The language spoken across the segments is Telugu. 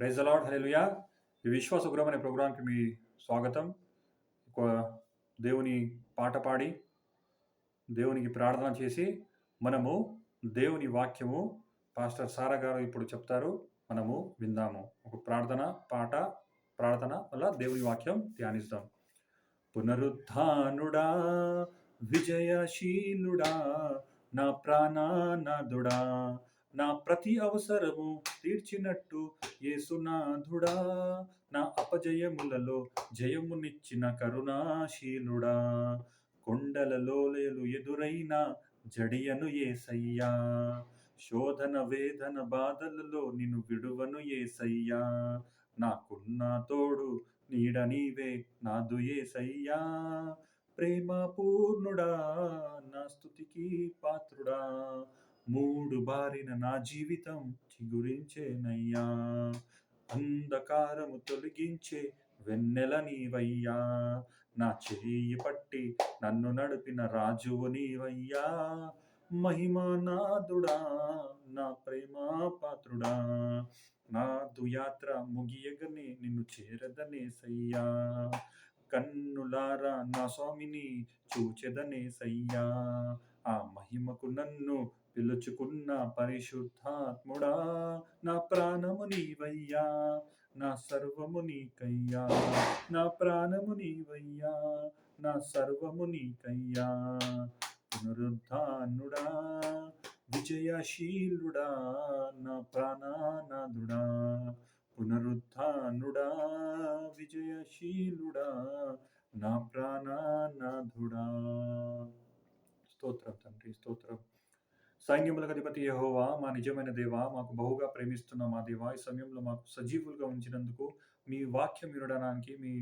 ప్రైజ్ అలాడ్ హలెలుయా ఈ విశ్వాస గృహం అనే ప్రోగ్రాంకి మీ స్వాగతం. ఒక దేవుని పాట పాడి దేవునికి ప్రార్థన చేసి మనము దేవుని వాక్యము పాస్టర్ సారా గారు ఇప్పుడు చెప్తారు. మనము విందాము. ఒక ప్రార్థన పాట ప్రార్థన వల్ల దేవుని వాక్యం ధ్యానిస్తాం. పునరుద్ధానుడా విజయశీలుడా నా ప్రాణానదుడా నా ప్రతి అవసరము తీర్చినట్టు ఏసునాధుడా నా అపజయములలో జయమునిచ్చిన కరుణాశీలుడా. కొండలలో లేలు ఎదురైన జడియను ఏసయ్యా. శోధన వేదన బాధలలో నిన్ను విడువను ఏసయ్యా. నాకున్న తోడు నీడ నీవే నాదు ఏసయ్యా. ప్రేమ పూర్ణుడా నా స్థుతికి పాత్రుడా. మూడు బారిన నా జీవితం చిగురించేనయ్యా. అంధకారము తొలగించే వెన్నెల నీవయ్యా. నా చెయ్యి పట్టి నన్ను నడిపిన రాజువు నీవయ్యా. మహిమానాథుడా నా ప్రేమా పాత్రుడా నా దుయాత్ర ముగియగనే నిన్ను చేరదనే సయ్యా కన్నులారా నా స్వామిని చూచెదనే సయ్యా ఆ మహిమకు నన్ను పిలుచుకున్న పరిశుద్ధాత్ముడా నా ప్రాణము నీవయ్యా నా సర్వము నీకయ్యా నా ప్రాణము నీవయ్యా నా సర్వము నీకయ్యా. పునరుద్ధానుడా విజయశీలుడా నా ప్రాణనాథుడా. పునరుద్ధానుడా విజయశీలుడా నా ప్రాణనాథుడా. స్తోత్రం తండ్రి స్తోత్రం. సైన్యములకు అధిపతి యహోవా మా నిజమైన దేవా మాకు బహుగా ప్రేమిస్తున్న మా దేవా ఈ సమయంలో మాకు సజీవులుగా ఉంచినందుకు మీ వాక్యం వినడానికి మీ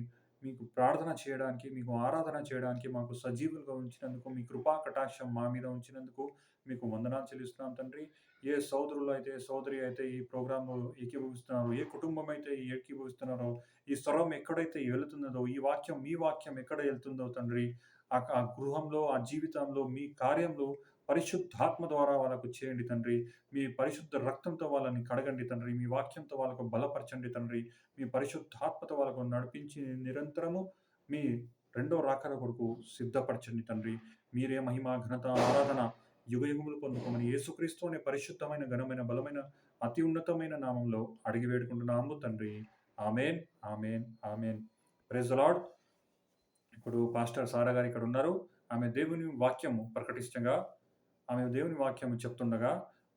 మీకు ప్రార్థన చేయడానికి మీకు ఆరాధన చేయడానికి మాకు సజీవులుగా ఉంచినందుకు మీ కృపా కటాక్షం మా మీద ఉంచినందుకు మీకు వందనాలు చెల్లిస్తున్నాం తండ్రి. ఏ సోదరులు అయితే సోదరి అయితే ఈ ప్రోగ్రాంలో ఏకీభవిస్తున్నారో ఏ కుటుంబం అయితే ఏకీభవిస్తున్నారో ఈ స్వరం ఎక్కడైతే వెళుతున్నదో ఈ వాక్యం మీ వాక్యం ఎక్కడ వెళ్తుందో తండ్రి ఆ గృహంలో ఆ జీవితంలో మీ కార్యంలో పరిశుద్ధాత్మ ద్వారా వాళ్ళకు చేయండి తండ్రి. మీ పరిశుద్ధ రక్తంతో వాళ్ళని కడగండి తండ్రి. మీ వాక్యంతో వాళ్ళకు బలపరచండి తండ్రి. మీ పరిశుద్ధాత్మతో వాళ్ళకు నడిపించి నిరంతరము మీ రెండో రాకల కొరకు సిద్ధపరచండి తండ్రి. మీరే మహిమ ఘనత ఆరాధన యుగయుగములు పొందుకోమని యేసుక్రీస్తు అనే పరిశుద్ధమైన ఘనమైన బలమైన అతి ఉన్నతమైన నామంలో అడిగి వేడుకుంటున్నాము తండ్రి. Amen amen amen. Praise Lord ఇప్పుడు పాస్టర్ సారా గారు ఇక్కడ ఉన్నారు. ఆమె దేవుని వాక్యము ప్రకటిష్టంగా ఆమె దేవుని వాక్యం చెప్తుండగా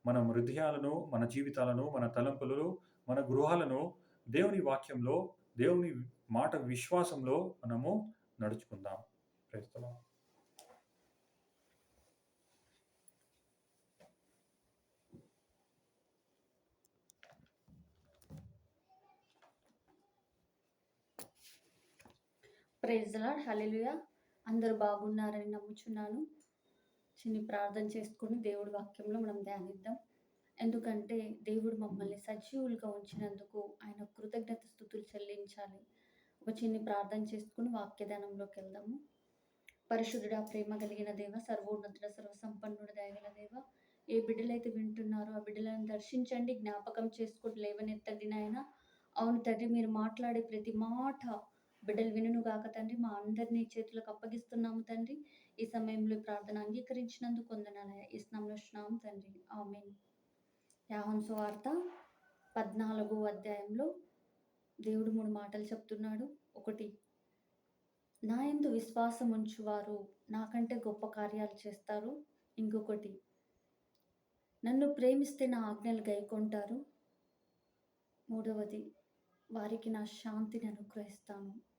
మన హృదయాలను మన జీవితాలను మన తలంపులను మన గృహాలను దేవుని వాక్యంలో దేవుని మాట విశ్వాసంలో మనము నడుచుకుందాం. ప్రస్తుతం ప్రైజ్ లాడ్ హల్లెలూయా అందరూ బాగున్నారని నమ్ముచున్నాను. చిన్ని ప్రార్థన చేసుకుని దేవుడి వాక్యంలో మనం ధ్యానిద్దాం. ఎందుకంటే దేవుడు మమ్మల్ని సజీవులుగా ఉంచినందుకు ఆయన కృతజ్ఞత స్థుతులు చెల్లించాలి. ఒక చిన్ని ప్రార్థన చేసుకుని వాక్యదానంలోకి వెళ్దాము. పరిశుద్ధుడా ప్రేమ కలిగిన దేవ సర్వోన్నతుడ సర్వసంపన్నుడు దయగల దేవ ఏ బిడ్డలైతే వింటున్నారో ఆ బిడ్డలను దర్శించండి జ్ఞాపకం చేసుకుని లేవనెత్తండి నాయన. అవును తండ్రి మీరు మాట్లాడే ప్రతి మాట బిడ్డలు వినును గాక తండ్రి. మా అందరినీ చేతులకు అప్పగిస్తున్నాము తండ్రి. ఈ సమయంలో ప్రార్థన అంగీకరించినందుకు వందనాలయ ఈ స్నామం తండ్రి. ఆమెన్. యాహన్ వార్త పద్నాలుగో అధ్యాయంలో దేవుడు మూడు మాటలు చెప్తున్నాడు. ఒకటి నా ఎందు విశ్వాసం ఉంచువారు నాకంటే గొప్ప కార్యాలు చేస్తారు. ఇంకొకటి నన్ను ప్రేమిస్తే నా ఆజ్ఞలు గైకొంటారు. మూడవది వారికి నా శాంతిని అనుగ్రహిస్తాను.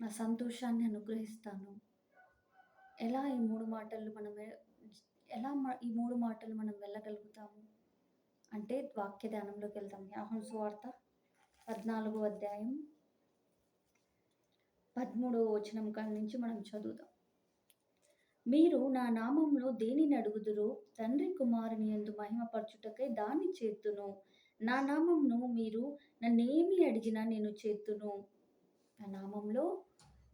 నా సంతోషాన్ని అనుగ్రహిస్తాను. ఎలా ఈ మూడు మాటలు మనం ఎలా ఈ మూడు మాటలు మనం వెళ్ళగలుగుతాము? అంటే వాక్య ధ్యానంలోకి వెళ్తాం యాహన్ సువార్త పద్నాలుగో అధ్యాయం పదమూడవ వచనం కాడి నుంచి మనం చదువుదాం. మీరు నా నామంలో దేనిని అడుగుదురో తండ్రి కుమారుని ఎందు మహిమపరచుటకై దాన్ని చేతును. నా నామంను మీరు నన్నేమి అడిగినా నేను చేతును. నా నామంలో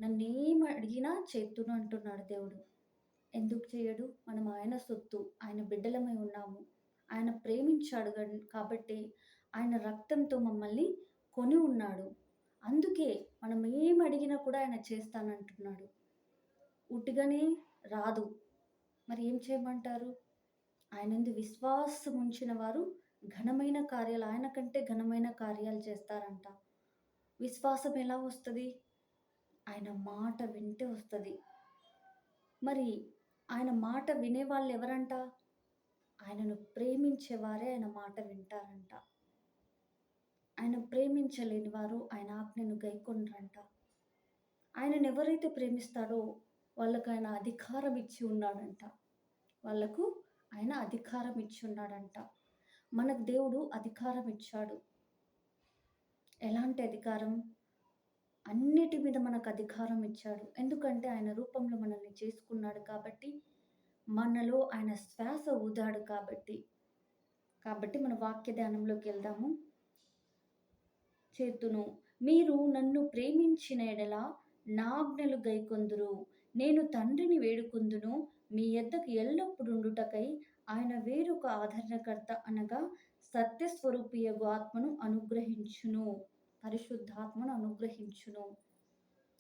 నన్నేం అడిగినా చేతును అంటున్నాడు దేవుడు. ఎందుకు చేయడు? మనం ఆయన సొత్తు ఆయన బిడ్డలమై ఉన్నాము. ఆయన ప్రేమించాడు కాబట్టి ఆయన రక్తంతో మమ్మల్ని కొని ఉన్నాడు. అందుకే మనం ఏం అడిగినా కూడా ఆయన చేస్తానంటున్నాడు. ఉట్టిగానే రాదు. మరి ఏం చేయమంటారు? ఆయనందు విశ్వాసం ఉంచిన వారు ఘనమైన కార్యాలు ఆయన కంటే ఘనమైన కార్యాలు చేస్తారంట. విశ్వాసం ఎలా వస్తుంది? ఆయన మాట వింటే వస్తుంది. మరి ఆయన మాట వినేవాళ్ళు ఎవరంట? ఆయనను ప్రేమించేవారే ఆయన మాట వింటారంట. ఆయన ప్రేమించలేని వారు ఆయన ఆజ్ఞను గైకొనరంట. ఆయనను ఎవరైతే ప్రేమిస్తారో వాళ్ళకు ఆయన అధికారం ఇచ్చి ఉన్నాడంట. వాళ్ళకు ఆయన అధికారం ఇచ్చి ఉన్నాడంట. మనకు దేవుడు అధికారం ఇచ్చాడు. ఎలాంటి అధికారం? అన్నిటి మీద మనకు అధికారం ఇచ్చాడు. ఎందుకంటే ఆయన రూపంలో మనల్ని చేసుకున్నాడు కాబట్టి మనలో ఆయన శ్వాస ఊదాడు కాబట్టి. కాబట్టి మన వాక్య ధ్యానంలోకి వెళ్దాము. చేతును మీరు నన్ను ప్రేమించిన ఎడల నా ఆజ్ఞలు గైకొందురు. నేను తండ్రిని వేడుకొందును. మీ ఎద్దకు ఎల్లప్పుడుండుటకై ఆయన వేరొక ఆదరణకర్త అనగా సత్యస్వరూపియగు ఆత్మను అనుగ్రహించును. పరిశుద్ధాత్మను అనుగ్రహించును.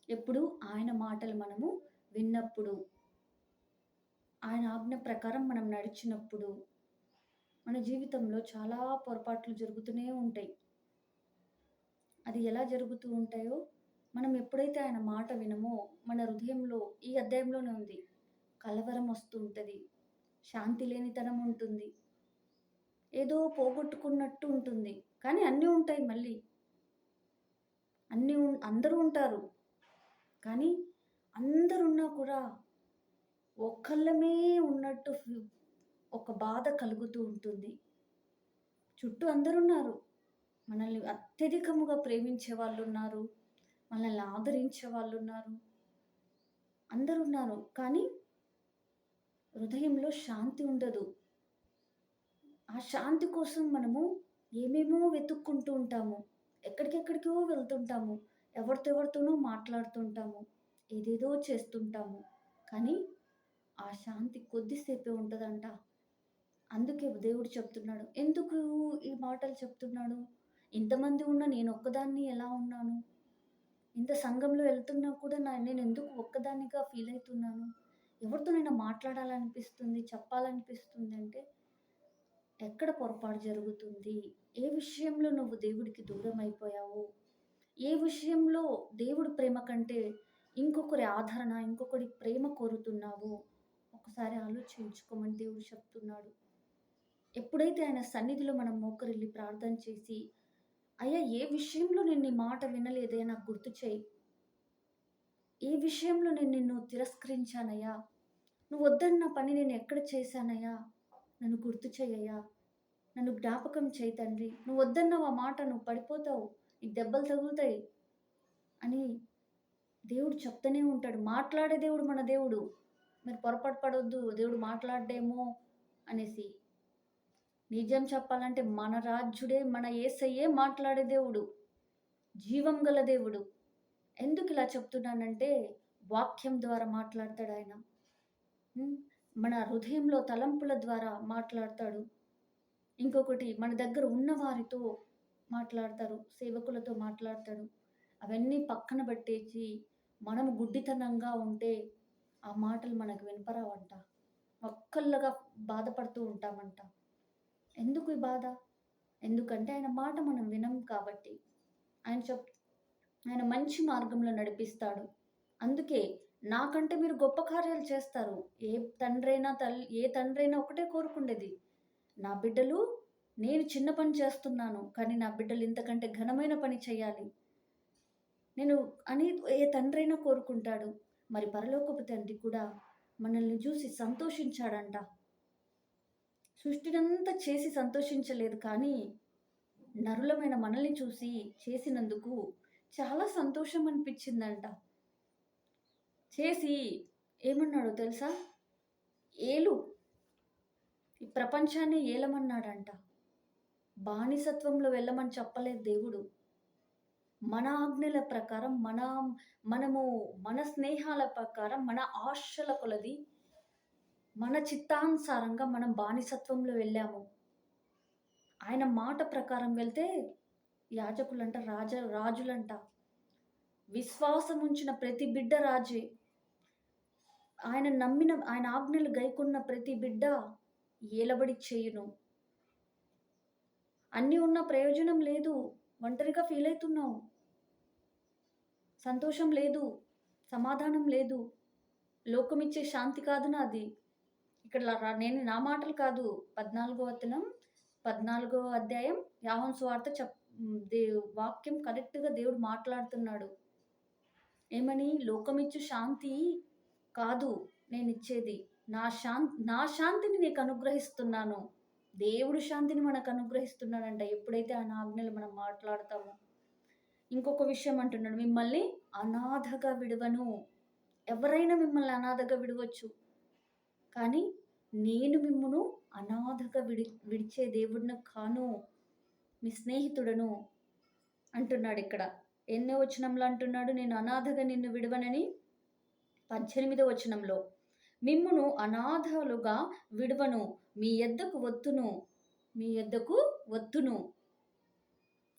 ఎప్పుడు? ఆయన మాటలు మనము విన్నప్పుడు. ఆయన ఆజ్ఞ ప్రకారం మనం నడిచినప్పుడు. మన జీవితంలో చాలా పొరపాట్లు జరుగుతూనే ఉంటాయి. అది ఎలా జరుగుతూ ఉంటాయో? మనం ఎప్పుడైతే ఆయన మాట వినమో మన హృదయంలో ఈ అధ్యాయంలోనే ఉంది. కలవరం వస్తూ ఉంటుంది. శాంతి లేనితనం ఉంటుంది. ఏదో పోగొట్టుకున్నట్టు ఉంటుంది. కానీ అన్నీ ఉంటాయి మళ్ళీ. అన్నీ అందరూ ఉంటారు. కానీ అందరున్నా కూడా ఒక్కళ్ళమే ఉన్నట్టు ఒక బాధ కలుగుతూ ఉంటుంది. చుట్టూ అందరున్నారు. మనల్ని అత్యధికముగా ప్రేమించే వాళ్ళు ఉన్నారు మనల్ని ఆదరించే వాళ్ళు ఉన్నారు అందరు ఉన్నారు కానీ హృదయంలో శాంతి ఉండదు. ఆ శాంతి కోసం మనము ఏమేమో వెతుక్కుంటూ ఉంటాము. ఎక్కడికెక్కడికో వెళ్తుంటాము. ఎవరితో ఎవరితోనో మాట్లాడుతుంటాము. ఏదేదో చేస్తుంటాము. కానీ ఆ శాంతి కొద్దిసేపే ఉంటుందంట. అందుకే దేవుడు చెప్తున్నాడు. ఎందుకు ఈ మాటలు చెప్తున్నాడు? ఇంతమంది ఉన్న నేను ఒక్కదాన్ని ఎలా ఉన్నాను? ఇంత సంఘంలో వెళ్తున్నా కూడా నా నేను ఎందుకు ఒక్కదాన్నిగా ఫీల్ అవుతున్నాను? ఎవరితోనైనా మాట్లాడాలనిపిస్తుంది చెప్పాలనిపిస్తుంది అంటే ఎక్కడ పొరపాటు జరుగుతుంది? ఏ విషయంలో నువ్వు దేవుడికి దూరం అయిపోయావు ఏ విషయంలో దేవుడి ప్రేమ కంటే ఇంకొకరి ఆదరణ ఇంకొకరి ప్రేమ కోరుతున్నావు? ఒకసారి ఆలోచించుకోమని దేవుడు చెప్తున్నాడు. ఎప్పుడైతే ఆయన సన్నిధిలో మనం మోకరిల్లి ప్రార్థన చేసి అయ్యా ఏ విషయంలో నేను నీ మాట వినలేదే? నాకు గుర్తు చేయి. ఏ విషయంలో నేను నిన్ను తిరస్కరించానయ్యా? నువ్వు వద్దన్న పని నేను ఎక్కడ చేశానయ్యా? నన్ను గుర్తు చేయయ్యా నన్ను జ్ఞాపకం చేయి తండ్రి. నువ్వు వద్దన్నావు ఆ మాట నువ్వు పడిపోతావు. నీకు దెబ్బలు తగులుతాయి అని దేవుడు చెప్తూనే ఉంటాడు. మాట్లాడే దేవుడు మన దేవుడు. మీరు పొరపాటు పడవద్దు దేవుడు మాట్లాడేమో అనేసి. నిజం చెప్పాలంటే మన రాజ్యుడే మన ఏసయ్యే మాట్లాడే దేవుడు. జీవం గల దేవుడు. ఎందుకు ఇలా చెప్తున్నానంటే వాక్యం ద్వారా మాట్లాడతాడు ఆయన. మన హృదయంలో తలంపుల ద్వారా మాట్లాడతాడు. ఇంకొకటి మన దగ్గర ఉన్న వారితో మాట్లాడతారు సేవకులతో మాట్లాడతాడు. అవన్నీ పక్కన పెట్టేసి మనం గుడ్డితనంగా ఉంటే ఆ మాటలు మనకు వినపరావంట. ఒక్కళ్ళగా బాధపడుతూ ఉంటామంట. ఎందుకు ఈ బాధ? ఎందుకంటే ఆయన మాట మనం వినం కాబట్టి. ఆయన చెప్ ఆయన మంచి మార్గంలో నడిపిస్తాడు. అందుకే నాకంటే మీరు గొప్ప కార్యాలు చేస్తారు. ఏ తండ్రైనా తల్లి ఏ తండ్రైనా ఒకటే కోరుకుండేది. నా బిడ్డలు నేను చిన్న పని చేస్తున్నాను కానీ నా బిడ్డలు ఇంతకంటే ఘనమైన పని చేయాలి. నేను అని ఏ తండ్రైనా కోరుకుంటాడు. మరి పరలోకపు తండ్రి కూడా మనల్ని చూసి సంతోషించాడంట. సృష్టినంతా చేసి సంతోషించలేదు కానీ నరులమైన మనల్ని చూసి చేసినందుకు చాలా సంతోషం అనిపించిందంట. చేసి ఏమన్నాడో తెలుసా? ఏలు. ఈ ప్రపంచాన్ని ఏలమన్నాడంట. బానిసత్వంలో వెళ్ళమని చెప్పలేదు దేవుడు. మన ఆజ్ఞల ప్రకారం మన మనము మన స్నేహాల ప్రకారం మన ఆశల కొలది మన చిత్తానుసారంగా మనం బానిసత్వంలో వెళ్ళాము. ఆయన మాట ప్రకారం వెళ్తే యాజకులంట రాజ రాజులంట. విశ్వాసం ఉంచిన ప్రతి బిడ్డ రాజే. ఆయన నమ్మిన ఆయన ఆజ్ఞలు గైకున్న ప్రతి బిడ్డ ఏలబడి చేయును. అన్నీ ఉన్న ప్రయోజనం లేదు. ఒంటరిగా ఫీల్ అవుతున్నావు. సంతోషం లేదు. సమాధానం లేదు. లోకమిచ్చే శాంతి కాదు నాది. ఇక్కడ నేను నా మాటలు కాదు. పద్నాలుగో వచనం పద్నాలుగో అధ్యాయం యాహన్ స్వార్థ చెప్ దే వాక్యం కరెక్ట్గా దేవుడు మాట్లాడుతున్నాడు. ఏమని? లోకమిచ్చు శాంతి కాదు నేను ఇచ్చేది నా శాంతి నా శాంతిని నీకు అనుగ్రహిస్తున్నాను దేవుడు శాంతిని మనకు అనుగ్రహిస్తున్నాడంట ఎప్పుడైతే ఆయన ఆజ్ఞలు మనం మాట్లాడతామో. ఇంకొక విషయం అంటున్నాడు. మిమ్మల్ని అనాథగా విడవను. ఎవరైనా మిమ్మల్ని అనాథగా విడవచ్చు. కానీ నేను మిమ్మను అనాథగా విడి విడిచే దేవుడిని కాను. మీ స్నేహితుడను అంటున్నాడు ఇక్కడ. ఎన్నో వచనంలో అంటున్నాడు నేను అనాథగా నిన్ను విడవనని పద్దెనిమిదో వచనంలో మిమ్మును అనాథలుగా విడవను మీ ఎద్దకు వత్తును మీ ఎద్దకు వత్తును.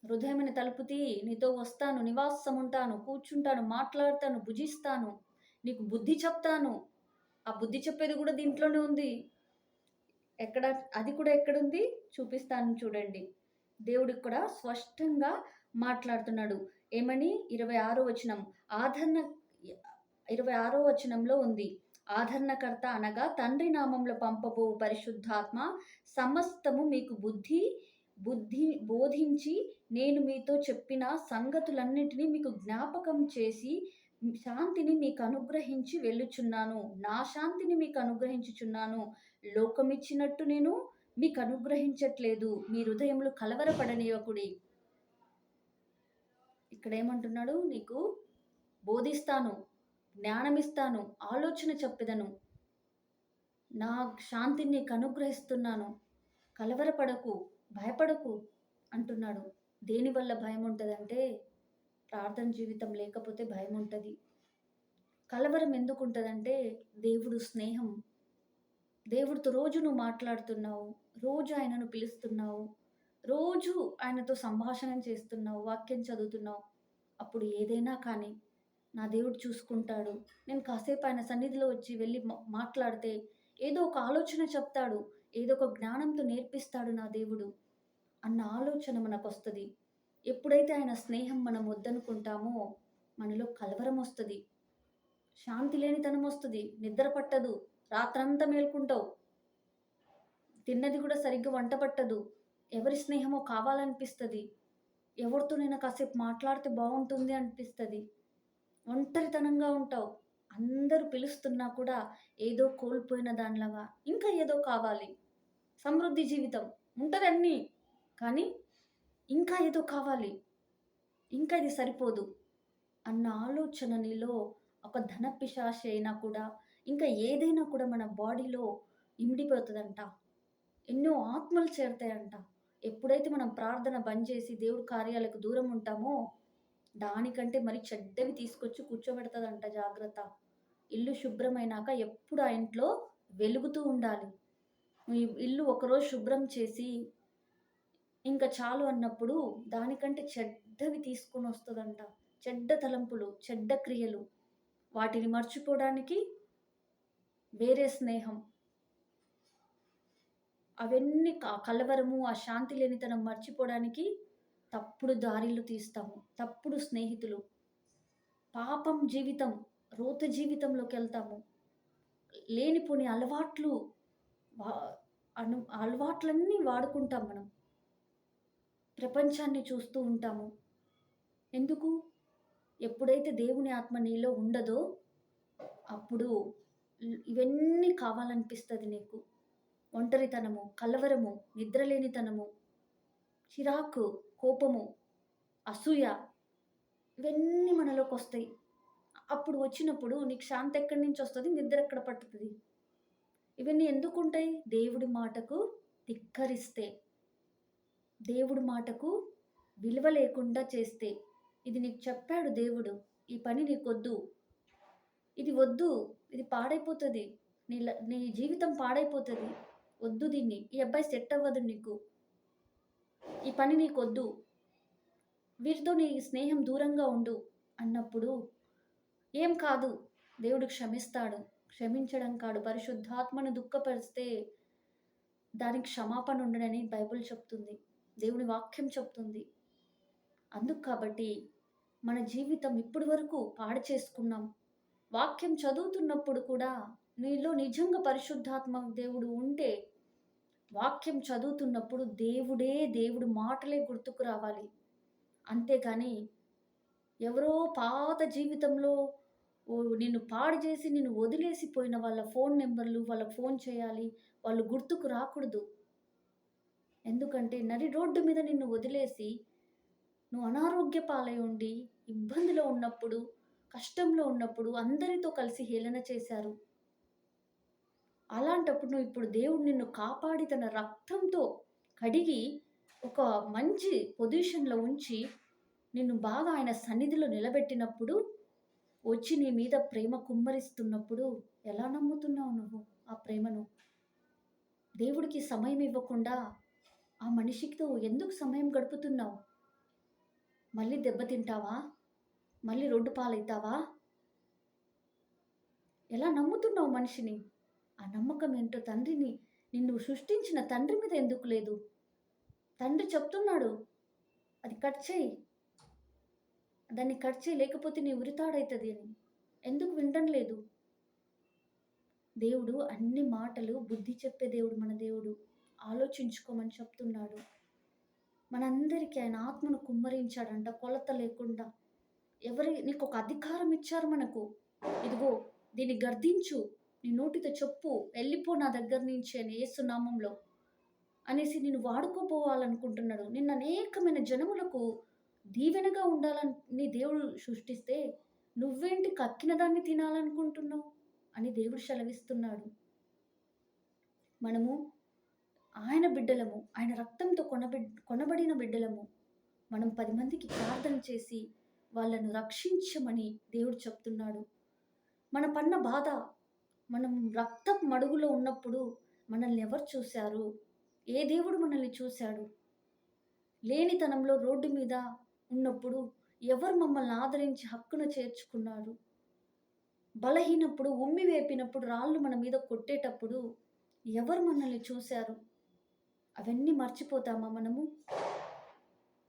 హృదయమైన తలుపుతి నీతో వస్తాను నివాసం ఉంటాను కూర్చుంటాను మాట్లాడతాను భుజిస్తాను నీకు బుద్ధి చెప్తాను. ఆ బుద్ధి చెప్పేది కూడా దీంట్లోనే ఉంది. ఎక్కడ అది కూడా ఎక్కడుంది? చూపిస్తాను చూడండి. దేవుడు ఇక్కడ స్పష్టంగా మాట్లాడుతున్నాడు. ఏమని? ఇరవై ఆరు వచనం ఆదరణ ఇరవై ఆరో వచనంలో ఉంది. ఆదరణకర్త అనగా తండ్రి నామంలో పంపబో పరిశుద్ధాత్మ సమస్తము మీకు బుద్ధి బుద్ధి బోధించి నేను మీతో చెప్పిన సంగతులన్నిటినీ మీకు జ్ఞాపకం చేసి శాంతిని మీకు అనుగ్రహించి వెళ్ళుచున్నాను. నా శాంతిని మీకు అనుగ్రహించుచున్నాను. లోకమిచ్చినట్టు నేను మీకు అనుగ్రహించట్లేదు. మీ హృదయంలో కలవరపడనివ్వకుడి ఇక్కడ ఏమంటున్నాడు నీకు బోధిస్తాను. జ్ఞానమిస్తాను ఆలోచన చెప్పెదను. నా శాంతిని నీకు అనుగ్రహిస్తున్నాను కలవరపడకు భయపడకు అంటున్నాడు. దేనివల్ల భయం ఉంటుందంటే ప్రార్థన జీవితం లేకపోతే భయం ఉంటుంది కలవరం ఎందుకు ఉంటుందంటే దేవుడు స్నేహం. దేవుడితో రోజు నువ్వు మాట్లాడుతున్నావు రోజు ఆయనను పిలుస్తున్నావు రోజు ఆయనతో సంభాషణ చేస్తున్నావు వాక్యం చదువుతున్నావు. అప్పుడు ఏదైనా కానీ నా దేవుడు చూసుకుంటాడు. నేను కాసేపు ఆయన సన్నిధిలో వచ్చి వెళ్ళి మాట్లాడితే ఏదో ఒక ఆలోచన చెప్తాడు. ఏదో ఒక జ్ఞానంతో నేర్పిస్తాడు నా దేవుడు అన్న ఆలోచన మనకు వస్తుంది ఎప్పుడైతే ఆయన స్నేహం మనం వద్దనుకుంటామో మనలో కలవరం వస్తుంది. శాంతి లేనితనం వస్తుంది. నిద్ర పట్టదు. రాత్రంతా మేల్కుంటావు. తిన్నది కూడా సరిగ్గా వంట పట్టదు. ఎవరి స్నేహమో కావాలనిపిస్తుంది. ఎవరితో నేను కాసేపు మాట్లాడితే బాగుంటుంది అనిపిస్తుంది. ఒంటరితనంగా ఉంటావు. అందరూ పిలుస్తున్నా కూడా ఏదో కోల్పోయిన దానిలాగా ఇంకా ఏదో కావాలి. సమృద్ధి జీవితం ఉంటుంది కానీ ఇంకా ఏదో కావాలి. ఇంకా ఇది సరిపోదు అన్న ఆలోచన నీలో ఒక ధన పిశాచి అయినా కూడా ఇంకా ఏదైనా కూడా మన బాడీలో ఇమిడిపోతుందంట. ఎన్నో ఆత్మలు చేరుతాయంట. ఎప్పుడైతే మనం ప్రార్థన బంద్ చేసి దేవుడి కార్యాలకు దూరం ఉంటామో దానికంటే మరి చెడ్డవి తీసుకొచ్చి కూర్చోబెడతదంట జాగ్రత్త. ఇల్లు శుభ్రమైనాక ఎప్పుడు ఆ ఇంట్లో వెలుగుతూ ఉండాలి. ఇల్లు ఒకరోజు శుభ్రం చేసి ఇంకా చాలు అన్నప్పుడు దానికంటే చెడ్డవి తీసుకొని వస్తుందంట. చెడ్డ తలంపులు చెడ్డ క్రియలు. వాటిని మర్చిపోవడానికి వేరే స్నేహం. అవన్నీ క- కలవరము ఆ శాంతి లేనితనం మర్చిపోవడానికి తప్పుడు దారిలు తీస్తాము తప్పుడు స్నేహితులు. పాపం జీవితం రోత జీవితంలోకి వెళ్తాము లేనిపోని అలవాట్లు అను అలవాట్లన్నీ వాడుకుంటాం మనం. ప్రపంచాన్ని చూస్తూ ఉంటాము. ఎందుకు? ఎప్పుడైతే దేవుని ఆత్మ నీలో ఉండదో అప్పుడు ఇవన్నీ కావాలనిపిస్తుంది నీకు. ఒంటరితనము కలవరము నిద్రలేనితనము చిరాకు కోపము అసూయ ఇవన్నీ మనలోకి వస్తాయి. అప్పుడు వచ్చినప్పుడు నీకు శాంతి ఎక్కడి నుంచి వస్తుంది? నిద్ర ఎక్కడ పట్టుతుంది? ఇవన్నీ ఎందుకు ఉంటాయి? దేవుడి మాటకు ధిక్కరిస్తే దేవుడి మాటకు విలువ లేకుండా చేస్తే. ఇది నీకు చెప్పాడు దేవుడు ఈ పని నీకొద్దు ఇది వద్దు ఇది పాడైపోతుంది. నీ ల- నీ జీవితం పాడైపోతుంది. వద్దు దీన్ని. ఈ అబ్బాయి సెట్ అవ్వదు నీకు. ఈ పని నీకొద్దు. వీరితో నీ స్నేహం దూరంగా ఉండు అన్నప్పుడు ఏం కాదు. దేవుడు క్షమిస్తాడు. క్షమించడం కాడు పరిశుద్ధాత్మను దుఃఖపరిస్తే దానికి క్షమాపణ ఉండడని బైబిల్ చెప్తుంది. దేవుని వాక్యం చెప్తుంది. అందుకు కాబట్టి మన జీవితం ఇప్పటి వరకు పాడు చేసుకున్నాం. వాక్యం చదువుతున్నప్పుడు కూడా నీలో నిజంగా పరిశుద్ధాత్మ దేవుడు ఉంటే వాక్యం చదువుతున్నప్పుడు దేవుడే దేవుడు మాటలే గుర్తుకు రావాలి. అంతేకాని ఎవరో పాత జీవితంలో నిన్ను పాడు చేసి నిన్ను వదిలేసిపోయిన వాళ్ళ ఫోన్ నెంబర్లు వాళ్ళకి ఫోన్ చేయాలి వాళ్ళు గుర్తుకు రాకూడదు. ఎందుకంటే నడి రోడ్డు మీద నిన్ను వదిలేసి నువ్వు అనారోగ్య పాలై ఉండి ఇబ్బందిలో ఉన్నప్పుడు కష్టంలో ఉన్నప్పుడు అందరితో కలిసి హేళన చేశారు. అలాంటప్పుడు నువ్వు ఇప్పుడు దేవుడు నిన్ను కాపాడి తన రక్తంతో కడిగి ఒక మంచి పొజిషన్లో ఉంచి నిన్ను బాగా ఆయన సన్నిధిలో నిలబెట్టినప్పుడు వచ్చి నీ మీద ప్రేమ కుమ్మరిస్తున్నప్పుడు ఎలా నమ్ముతున్నావు నువ్వు ఆ ప్రేమను? దేవుడికి సమయం ఇవ్వకుండా ఆ మనిషితో ఎందుకు సమయం గడుపుతున్నావు? మళ్ళీ దెబ్బతింటావా మళ్ళీ రోడ్డు పాలవుతావా ఎలా నమ్ముతున్నావు మనిషిని? ఆ నమ్మకం ఏంటో తండ్రిని నిన్ను సృష్టించిన తండ్రి మీద ఎందుకు లేదు? తండ్రి చెప్తున్నాడు అది కట్ చేయి. దాన్ని కట్ చేయి లేకపోతే నీ ఉరితాడవుతుంది అని. ఎందుకు వినడం లేదు? దేవుడు అన్ని మాటలు బుద్ధి చెప్పే దేవుడు మన దేవుడు. ఆలోచించుకోమని చెప్తున్నాడు. మనందరికీ ఆయన ఆత్మను కుమ్మరించాడంట కొలత లేకుండా. ఎవరి నీకు ఒక అధికారం ఇచ్చారు మనకు. ఇదిగో దీన్ని గర్దించు. నీ నోటితో చెప్పు వెళ్ళిపో నా దగ్గర నుంచి అని ఏసునామంలో అనేసి నేను వాడుకోపోవాలనుకుంటున్నాడు నిన్న అనేకమైన జనములకు దీవెనగా ఉండాలని నీ దేవుడు సృష్టిస్తే నువ్వేంటి కక్కిన దాన్ని తినాలనుకుంటున్నావు అని దేవుడు సెలవిస్తున్నాడు. మనము ఆయన బిడ్డలము ఆయన రక్తంతో కొనబి కొనబడిన బిడ్డలము మనం పది మందికి ప్రార్థన చేసి వాళ్ళను రక్షించమని దేవుడు చెప్తున్నాడు. మన పన్న బాధ మనం రక్త మడుగులో ఉన్నప్పుడు మనల్ని ఎవరు చూశారు? ఏ దేవుడు మనల్ని చూశాడు? లేనితనంలో రోడ్డు మీద ఉన్నప్పుడు ఎవరు మమ్మల్ని ఆదరించి హక్కును చేర్చుకున్నారు? బలహీనప్పుడు ఉమ్మి వేపినప్పుడు రాళ్ళు మన మీద కొట్టేటప్పుడు ఎవరు మనల్ని చూశారు? అవన్నీ మర్చిపోతామా మనము?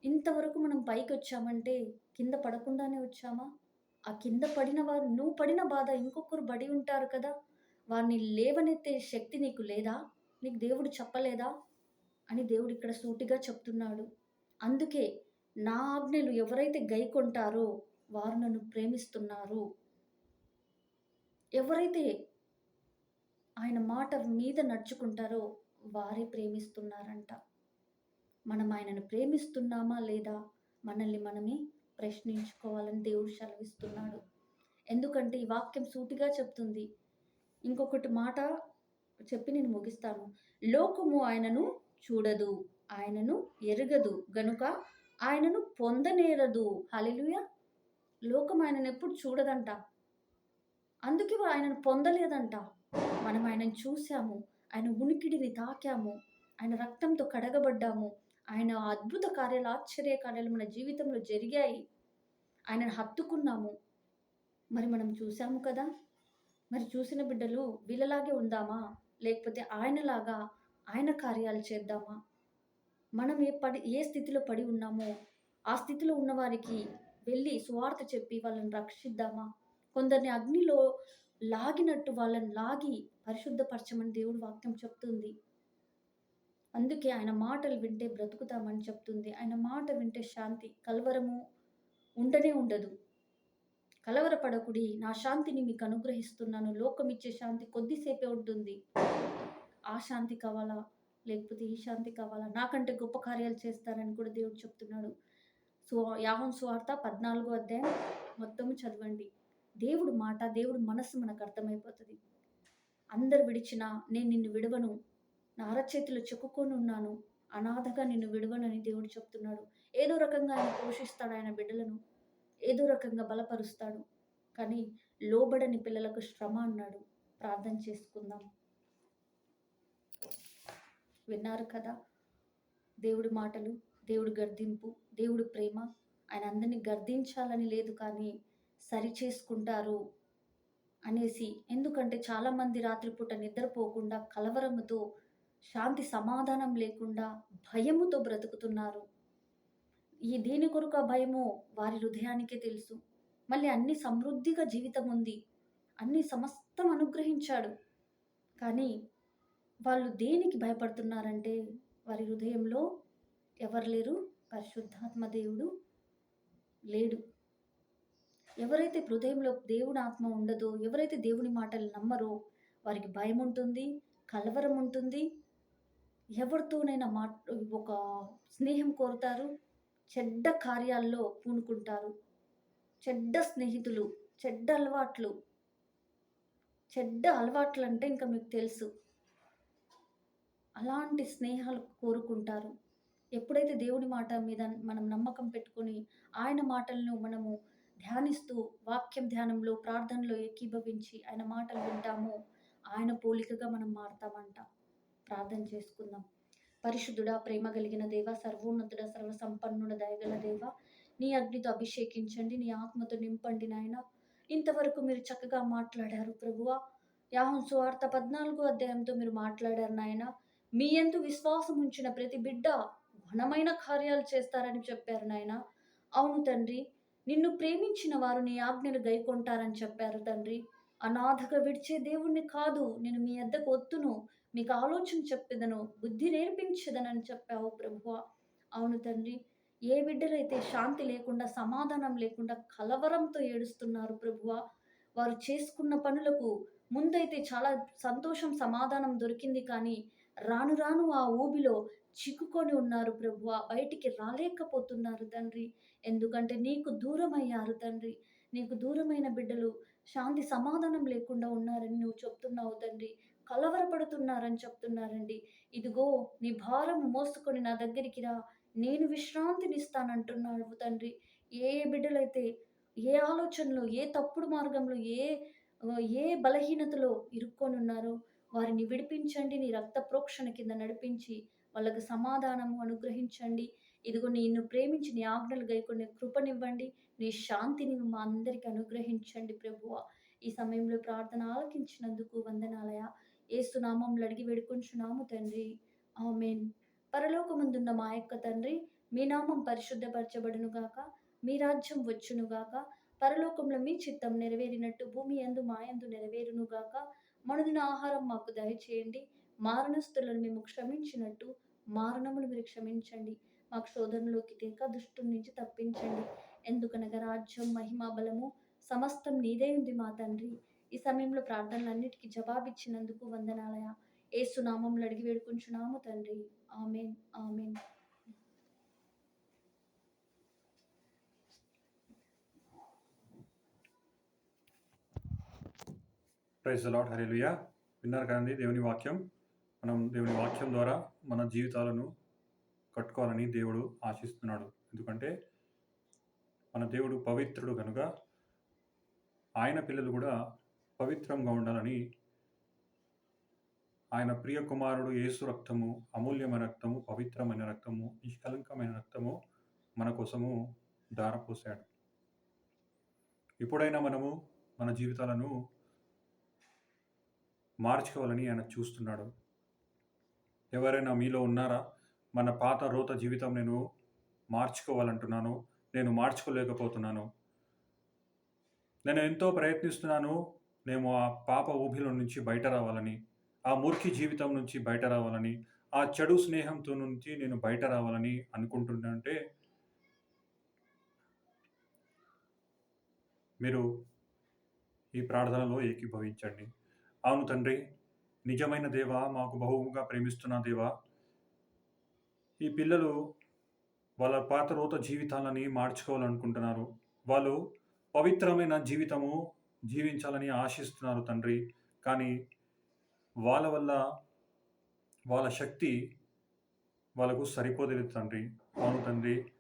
ఇంతవరకు మనం పైకి వచ్చామంటే కింద పడకుండానే వచ్చామా? ఆ కింద పడిన వారు నువ్వు పడిన బాధ ఇంకొకరు పడి ఉంటారు కదా. వారిని లేవనెత్తే శక్తి నీకు లేదా? నీకు దేవుడు చెప్పలేదా? అని దేవుడు ఇక్కడ సూటిగా చెప్తున్నాడు. అందుకే నా ఆజ్ఞలు ఎవరైతే గైకొంటారో వారు నన్ను ప్రేమిస్తున్నారు. ఎవరైతే ఆయన మాట మీద నడుచుకుంటారో వారే ప్రేమిస్తున్నారంట. మనం ఆయనను ప్రేమిస్తున్నామా లేదా? మనల్ని మనమే ప్రశ్నించుకోవాలని దేవుడు సెలవిస్తున్నాడు. ఎందుకంటే ఈ వాక్యం సూటిగా చెప్తుంది. ఇంకొకటి మాట చెప్పి నేను ముగిస్తాను. లోకము ఆయనను చూడదు ఆయనను ఎరగదు. గనుక ఆయనను పొందనేరదు. హలిలుయ లోకం ఆయనను ఎప్పుడు చూడదంట. అందుకే ఆయనను పొందలేదంట. మనం ఆయనను చూసాము ఆయన ఉనికిడిని తాకాము. ఆయన రక్తంతో కడగబడ్డాము. ఆయన అద్భుత కార్యాలు ఆశ్చర్య కార్యాలు మన జీవితంలో జరిగాయి. ఆయనను హత్తుకున్నాము. మరి మనం చూసాము కదా? మరి చూసిన బిడ్డలు వీళ్ళలాగే ఉందామా? లేకపోతే ఆయనలాగా ఆయన కార్యాలు చేద్దామా? మనం ఏ పడి ఏ స్థితిలో పడి ఉన్నామో ఆ స్థితిలో ఉన్నవారికి వెళ్ళి సువార్త చెప్పి వాళ్ళని రక్షిద్దామా? కొందరిని అగ్నిలో లాగినట్టు వాళ్ళని లాగి పరిశుద్ధపరచమని దేవుడు వాక్యం చెప్తుంది. అందుకే ఆయన మాటలు వింటే బ్రతుకుతామని చెప్తుంది. ఆయన మాట వింటే శాంతి కలవరము ఉండనే ఉండదు. కలవరపడకుడి నా శాంతిని మీకు అనుగ్రహిస్తున్నాను. లోకం ఇచ్చే శాంతి కొద్దిసేపే ఉంటుంది. ఆ శాంతి కావాలా? లేకపోతే ఈ శాంతి కావాలా? నాకంటే గొప్ప కార్యాలు చేస్తారని కూడా దేవుడు చెప్తున్నాడు. సో యాహం స్వార్థ పద్నాలుగో అధ్యాయం మొత్తము చదవండి. దేవుడు మాట దేవుడు మనసు మనకు అర్థమైపోతుంది. అందరు విడిచినా నేను నిన్ను విడవను. నా చెక్కుకొని ఉన్నాను అనాథగా నిన్ను విడవనని దేవుడు చెప్తున్నాడు. ఏదో రకంగా ఆయన పోషిస్తాడు ఆయన బిడ్డలను. ఏదో రకంగా బలపరుస్తాడు. కానీ లోబడని పిల్లలకు శ్రమ అన్నాడు. ప్రార్థన చేసుకుందాం. విన్నారు కదా? దేవుడి మాటలు దేవుడు గర్దింపు, దేవుడు ప్రేమ. ఆయన అందరిని గర్దించాలని లేదు కానీ, సరి చేసుకుంటారు అనేసి. ఎందుకంటే చాలామంది రాత్రిపూట నిద్రపోకుండా, కలవరముతో, శాంతి సమాధానం లేకుండా, భయముతో బ్రతుకుతున్నారు. ఈ దేని కొరకు ఆ భయము వారి హృదయానికే తెలుసు. మళ్ళీ అన్ని సమృద్ధిగా జీవితం ఉంది. అన్ని సమస్తం అనుగ్రహించాడు. కానీ, వాళ్ళు దేనికి భయపడుతున్నారంటే, వారి హృదయంలో ఎవరు లేరు? పరిశుద్ధాత్మ దేవుడు లేడు. ఎవరైతే హృదయంలో దేవుని ఆత్మ ఉండదో, ఎవరైతే దేవుని మాటలు నమ్మరో, వారికి భయం ఉంటుంది కలవరం ఉంటుంది. ఎవరితోనైనా మా ఒక స్నేహం కోరుతారు. చెడ్డ కార్యాల్లో పూనుకుంటారు. చెడ్డ స్నేహితులు, చెడ్డ అలవాట్లు. చెడ్డ అలవాట్లు అంటే ఇంకా మీకు తెలుసు. అలాంటి స్నేహాలు కోరుకుంటారు. ఎప్పుడైతే దేవుని మాట మీద మనం నమ్మకం పెట్టుకొని, ఆయన మాటలను మనము ధ్యానిస్తూ, వాక్యం ధ్యానంలో, ప్రార్థనలో ఏకీభవించి, ఆయన మాటలు వింటామో, ఆయన పోలికగా మనం మారతామంట. ప్రార్థన చేసుకుందాం. పరిశుద్ధుడా, ప్రేమ కలిగిన దేవా, సర్వోన్నతుడ సర్వసంపన్నుడ, దయగల దేవా, నీ అగ్నితో అభిషేకించండి. నీ ఆత్మతో నింపండి నాయన ఇంతవరకు మీరు చక్కగా మాట్లాడారు ప్రభువా. యాహం సువార్త 14 అధ్యాయంతో మీరు మాట్లాడారు నాయన మీ ఎందు విశ్వాసం ఉంచిన ప్రతి బిడ్డ ఘనమైన కార్యాలు చేస్తారని చెప్పారు నాయన అవును తండ్రి. నిన్ను ప్రేమించిన వారు నీ ఆజ్ఞను గైకొంటారని చెప్పారు తండ్రి. అనాథగా విడిచే దేవుణ్ణి కాదు. నేను మీ ఎద్దకు ఒత్తును మీకు ఆలోచన చెప్పేదను బుద్ధి నేర్పించదనని చెప్పావు ప్రభువ అవును తండ్రి. ఏ బిడ్డలైతే శాంతి లేకుండా, సమాధానం లేకుండా, కలవరంతో ఏడుస్తున్నారు ప్రభువ వారు చేసుకున్న పనులకు ముందైతే చాలా సంతోషం, సమాధానం దొరికింది కానీ, రాను రాను ఆ ఊబిలో చిక్కుకొని ఉన్నారు ప్రభువ బయటికి రాలేకపోతున్నారు తండ్రి. ఎందుకంటే నీకు దూరమయ్యారు తండ్రి. నీకు దూరమైన బిడ్డలు శాంతి సమాధానం లేకుండా ఉన్నారని నువ్వు చెప్తున్నావు తండ్రి. కలవరపడుతున్నారని చెప్తున్నారండి. ఇదిగో నీ భారం మోసుకొని నా దగ్గరికి రా. నేను విశ్రాంతినిస్తానంటున్నాడు తండ్రి. ఏ బిడ్డలైతే ఏ ఆలోచనలో, ఏ తప్పుడు మార్గంలో, ఏ ఏ బలహీనతలో ఇరుక్కొని ఉన్నారో వారిని విడిపించండి. నీ రక్త ప్రోక్షణ కింద నడిపించి, వాళ్ళకు సమాధానము అనుగ్రహించండి. ఇదిగో నిన్ను ప్రేమించి నీ ఆజ్ఞలు గైకొనే కృపనివ్వండి. నీ శాంతిని మా అందరికి అనుగ్రహించండి ప్రభువా. ఈ సమయంలో ప్రార్థన ఆలకించినందుకు వందనాలయా. యేసు నామములో అడిగి వేడుకుంటున్నాము తండ్రి. ఆమెన్ పరలోకమందున్న మా యొక్క తండ్రి, మీ నామం పరిశుద్ధపరచబడును గాక. మీ రాజ్యం వచ్చును గాక. పరలోకంలో మీ చిత్తం నెరవేరినట్టు భూమి యందు మాయందు నెరవేరును గాక. మనదిన ఆహారం మాకు దయచేయండి. మారణస్తులను మేము క్షమించినట్టు మారణములు మీరు క్షమించండి. మాకు శోధనలోకి తీక దుష్టుని నుంచి తప్పించండి. ఎందుకనగా రాజ్యం, మహిమా బలము సమస్తం నీదే ఉంది మా తండ్రి. ఈ సమయంలో ప్రార్థనలన్నిటికి జవాబిచ్చినందుకు వందనాలయ ఏసు నామములో అడిగి వేడుకుంటున్నాము తండ్రి. Amen amen praise the hallelujah విన్నారు కదండి దేవుని వాక్యం. మనం దేవుని వాక్యం ద్వారా మన జీవితాలను కట్టుకోవాలని దేవుడు ఆశిస్తున్నాడు. ఎందుకంటే మన దేవుడు పవిత్రుడు కనుక ఆయన పిల్లలు కూడా పవిత్రంగా ఉండాలని ఆయన ప్రియ కుమారుడు యేసు రక్తము, అమూల్యమైన రక్తము, పవిత్రమైన రక్తము, నిష్కలంకమైన రక్తము మన కోసము దారపోసాడు ఇప్పుడైనా మనము మన జీవితాలను మార్చుకోవాలని ఆయన చూస్తున్నాడు. ఎవరైనా మీలో ఉన్నారా? మన పాత రోత జీవితం నేను మార్చుకోవాలంటున్నాను. నేను మార్చుకోలేకపోతున్నాను. నేను ఎంతో ప్రయత్నిస్తున్నాను. మేము ఆ పాప ఊబిలో నుంచి బయట రావాలని, ఆ మూర్ఖి జీవితం నుంచి బయట రావాలని, ఆ చెడు స్నేహంతో నుంచి నేను బయట రావాలని అనుకుంటుంటే మీరు ఈ ప్రార్థనలో ఏకీభవించండి. అవును తండ్రి, నిజమైన దేవా, మాకు బహుముగా ప్రేమిస్తున్న దేవా, ఈ పిల్లలు వాళ్ళ పాత రోత జీవితాలని మార్చుకోవాలనుకుంటున్నారు. వాళ్ళు పవిత్రమైన జీవితము జీవించాలని ఆశిస్తున్నారు తండ్రి. కానీ వాళ్ళ వల్ల వాళ్ళ శక్తి వాళ్ళకు సరిపోదలేదు తండ్రి. అవును తండ్రి.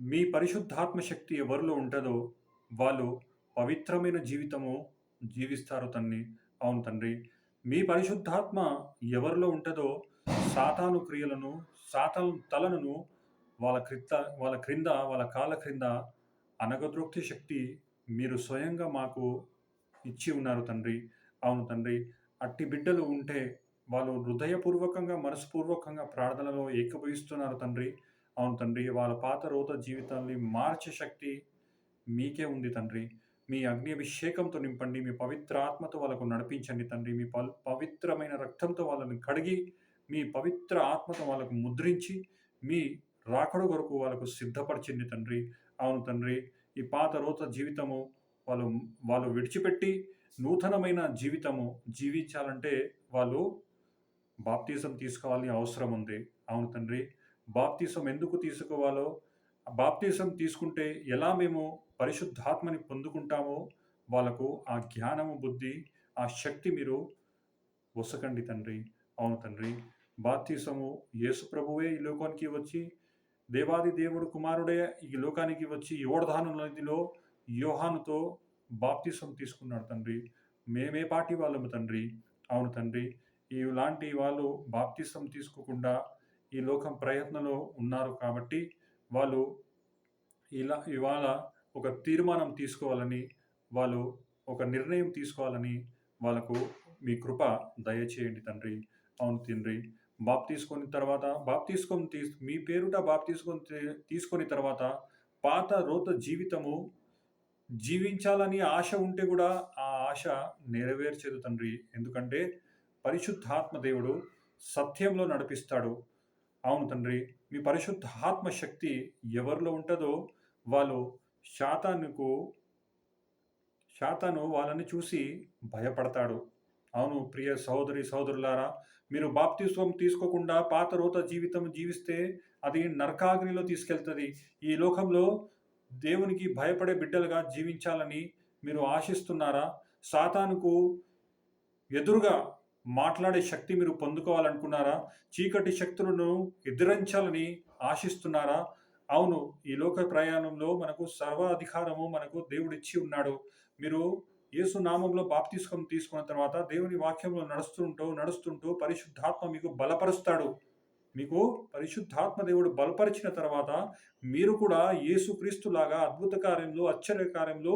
మీ పరిశుద్ధాత్మ శక్తి ఎవరిలో ఉంటుందో వాళ్ళు పవిత్రమైన జీవితము జీవిస్తారు తండ్రి. అవును తండ్రి. మీ పరిశుద్ధాత్మ ఎవరిలో ఉంటుందో సాతాను క్రియలను, సాతాను తలలను వాళ్ళ క్రిత వాళ్ళ క్రింద వాళ్ళ కాళ్ళ క్రింద అనగద్రోక్తి శక్తి మీరు స్వయంగా మాకు ఇచ్చి ఉన్నారు తండ్రి అవును తండ్రి. అట్టి బిడ్డలు ఉంటే వాళ్ళు హృదయపూర్వకంగా మనస్పూర్వకంగా ప్రార్థనలో ఏకభవిస్తున్నారు తండ్రి. అవును తండ్రి వాళ్ళ పాత రోత జీవితాన్ని మార్చే శక్తి మీకే ఉంది తండ్రి. మీ అగ్ని అభిషేకంతో నింపండి మీ పవిత్ర ఆత్మతో వాళ్ళకు నడిపించండి తండ్రి. మీ పవిత్రమైన రక్తంతో వాళ్ళని కడిగి మీ పవిత్ర ఆత్మతో వాళ్ళకు ముద్రించి మీ రాకడ కొరకు వాళ్ళకు సిద్ధపరిచింది తండ్రి. అవును తండ్రి. ఈ పాత రోత జీవితము వాళ్ళు వాళ్ళు విడిచిపెట్టి నూతనమైన జీవితము జీవించాలంటే వాళ్ళు బాప్తీసం తీసుకోవాలని అవసరం ఉంది. అవును తండ్రి. బాప్తీసం ఎందుకు తీసుకోవాలో బాప్తీసం తీసుకుంటే ఎలా మేము పరిశుద్ధాత్మని పొందుకుంటామో వాళ్ళకు ఆ జ్ఞానము బుద్ధి ఆ శక్తి మీరు వసకండి తండ్రి. అవును తండ్రి. బాప్తీసము యేసు ప్రభువే ఈ లోకానికి వచ్చి దేవాది దేవుడు కుమారుడే ఈ లోకానికి వచ్చి యోర్ధాను నదిలో యోహానుతో బాప్తిసం తీసుకున్నాడు తండ్రి. మేమే పాటి వాళ్ళము తండ్రి. అవును తండ్రి ఇలాంటి వాళ్ళు బాప్తిసం తీసుకోకుండా ఈ లోకం ప్రయత్నంలో ఉన్నారు కాబట్టి వాళ్ళు ఇలా ఇవాళ ఒక తీర్మానం తీసుకోవాలని వాళ్ళు ఒక నిర్ణయం తీసుకోవాలని వాళ్ళకు మీ కృప దయచేయండి తండ్రి. అవును తండ్రి బాప్ తీసుకొని తర్వాత బాప్ తీసుకొని తీ మీ పేరుట బాప్ తీసుకొని తీసుకొని తర్వాత పాత రోత జీవితము జీవించాలని ఆశ ఉంటే కూడా ఆ ఆశ నెరవేర్చేదు తండ్రి. ఎందుకంటే పరిశుద్ధాత్మ దేవుడు సత్యంలో నడిపిస్తాడు. అవును తండ్రి మీ పరిశుద్ధాత్మ శక్తి ఎవరిలో ఉంటుందో వాళ్ళు శాతానుకు శాతాను వాళ్ళని చూసి భయపడతాడు. అవును ప్రియ సహోదరి సహోదరులారా మీరు బాప్తిస్వం తీసుకోకుండా పాత రోత జీవితం జీవిస్తే అది నరకాగ్నిలో తీసుకెళ్తుంది. ఈ లోకంలో దేవునికి భయపడే బిడ్డలుగా జీవించాలని మీరు ఆశిస్తున్నారా? సాతానుకు ఎదురుగా మాట్లాడే శక్తి మీరు పొందుకోవాలనుకున్నారా? చీకటి శక్తులను ఎదిరించాలని ఆశిస్తున్నారా? అవును ఈ లోక ప్రయాణంలో మనకు సర్వ అధికారము మనకు దేవుడిచ్చి ఉన్నాడు. మీరు యేసు నామంలో బాప్తిస్కం తీసుకున్న తర్వాత దేవుని వాక్యంలో నడుస్తుంటూ నడుస్తుంటూ పరిశుద్ధాత్మ మీకు బలపరుస్తాడు. మీకు పరిశుద్ధాత్మ దేవుడు బలపరిచిన తర్వాత మీరు కూడా యేసుక్రీస్తులాగా అద్భుత కార్యంలో ఆశ్చర్య కార్యంలో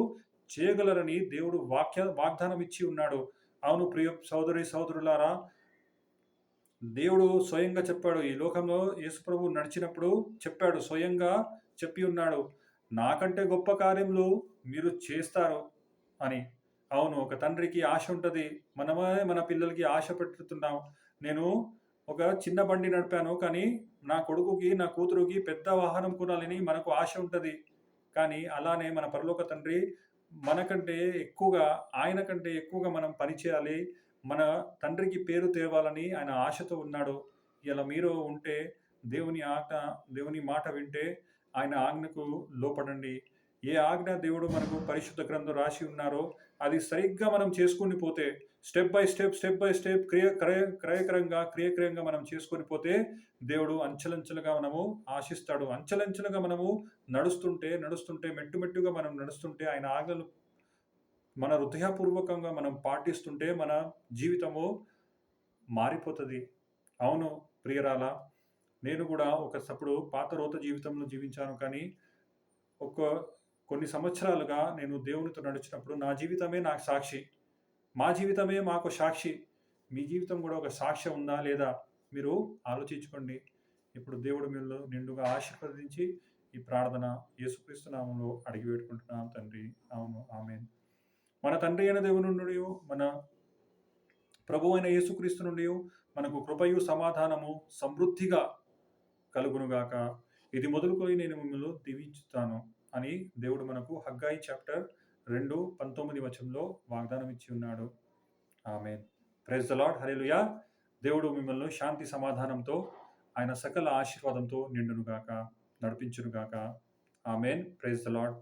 చేయగలరని దేవుడు వాక్య వాగ్దానం ఇచ్చి ఉన్నాడు. అవును ప్రియ సోదరి సోదరులారా దేవుడు స్వయంగా చెప్పాడు. ఈ లోకంలో యేసుప్రభు నడిచినప్పుడు చెప్పాడు స్వయంగా చెప్పి ఉన్నాడు. నాకంటే గొప్ప కార్యములు మీరు చేస్తారు అని. అవును ఒక తండ్రికి ఆశ ఉంటుంది. మనమే మన పిల్లలకి ఆశ పెట్టుతున్నాం. నేను ఒక చిన్న బండి నడిపాను కానీ నా కొడుకుకి నా కూతురుకి పెద్ద వాహనం కొనాలని మనకు ఆశ ఉంటుంది. కానీ అలానే మన పరలోక తండ్రి మనకంటే ఎక్కువగా ఆయన కంటే ఎక్కువగా మనం పనిచేయాలి మన తండ్రికి పేరు తేవాలని ఆయన ఆశతో ఉన్నాడు. ఇలా మీరు ఉంటే దేవుని ఆజ్ఞ దేవుని మాట వింటే ఆయన ఆజ్ఞకు లోపడండి. ఏ ఆజ్ఞ దేవుడు మనకు పరిశుద్ధ గ్రంథం రాసి ఉన్నారో అది సరిగ్గా మనం చేసుకుని పోతే step by step step by step క్రియ క్రయ క్రయకరంగా క్రియక్రయంగా మనం చేసుకొని పోతే దేవుడు అంచెలంచెలుగా మనము ఆశిస్తాడు. అంచెలంచెలుగా మనము నడుస్తుంటే నడుస్తుంటే మెట్టు మెట్టుగా మనం నడుస్తుంటే ఆయన ఆజ్ఞలు మన హృదయపూర్వకంగా మనం పాటిస్తుంటే మన జీవితము మారిపోతుంది. అవును ప్రియరాల నేను కూడా ఒకప్పుడు పాత రోత జీవితంలో జీవించాను కానీ ఒక కొన్ని సంవత్సరాలుగా నేను దేవునితో నడిచినప్పుడు నా జీవితమే నాకు సాక్షి. మా జీవితమే మాకు సాక్షి. మీ జీవితం కూడా ఒక సాక్ష్యం ఉందా లేదా మీరు ఆలోచించుకోండి. ఇప్పుడు దేవుడు మిమ్మల్ని నిండుగా ఆశీర్వదించి ఈ ప్రార్థన యేసుక్రీస్తు నామంలో అడిగి పెట్టుకుంటున్నాం తండ్రి. అవును. ఆమె మన తండ్రి అయిన దేవుని నుండి మన ప్రభు అయిన యేసుక్రీస్తు నుండి మనకు కృపయు సమాధానము సమృద్ధిగా కలుగునుగాక. ఇది మొదలుకొని నేను మిమ్మల్ని దీవించుతాను. అని దేవుడు మనకు హగ్గాయి చాప్టర్ రెండు పంతొమ్మిది వచనంలో వాగ్దానం ఇచ్చి ఉన్నాడు ఆమె ప్రైజ్ ద లాడ్ హరేలుయా దేవుడు మిమ్మల్ని శాంతి సమాధానంతో ఆయన సకల ఆశీర్వాదంతో నిండునుగాక నడిపించునుగాక. ఆమెన్. Praise the lord